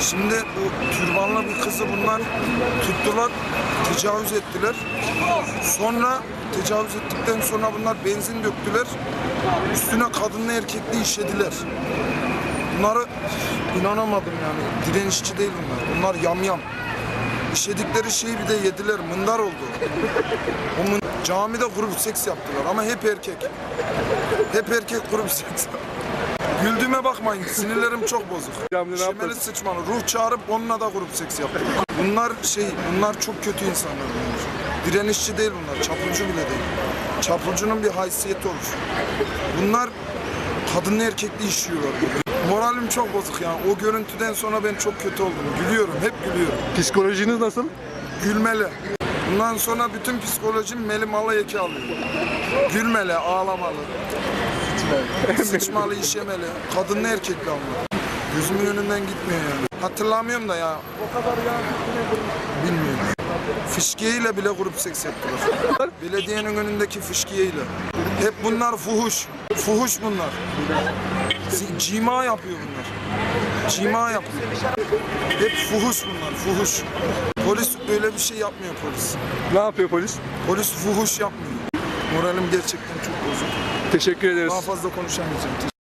Şimdi bu türbanlı bir kızı bunlar tuttular, tecavüz ettiler. Sonra tecavüz ettikten sonra bunlar benzin döktüler. Üstüne kadınla erkekli işediler. Bunları inanamadım yani. Direnişçi değil bunlar. Bunlar yamyam. İşedikleri şeyi bir de yediler. Mındar oldu. O mın- camide grup seks yaptılar ama hep erkek. Hep erkek grup seks. Güldüğüme bakmayın. Sinirlerim çok bozuk. Yaptın? sıçmalı. Ruh çağırıp onunla da grup seks yaptı. Bunlar şey, bunlar çok kötü insanlar bunlar. Direnişçi değil bunlar. Çapulcu bile değil. Çapulcunun bir haysiyeti olur. Bunlar kadınlı erkekli işiyorlar. Moralim çok bozuk yani. O görüntüden sonra ben çok kötü oldum. Gülüyorum, hep gülüyorum. Psikolojiniz nasıl? Gülmeli. Bundan sonra bütün psikolojim melimalı eki alıyor. Gülmeli, ağlamalı. Sıçmalı, işemeli. Kadınlı erkekli ama. Gözümün önünden gitmiyor yani. Hatırlamıyorum da ya. O kadar ya. Bilmiyorum. Fışkiyeyle bile grup seks yaptılar. Belediyenin önündeki fışkiyeyle. Hep bunlar fuhuş. Fuhuş bunlar. Cima yapıyor bunlar. Cima yapıyor. Hep fuhuş bunlar, fuhuş. Polis öyle bir şey yapmıyor polis. Ne yapıyor polis? Polis fuhuş yapmıyor. Moralim gerçekten çok bozuk. Teşekkür ederiz. Daha fazla konuşamayacağım.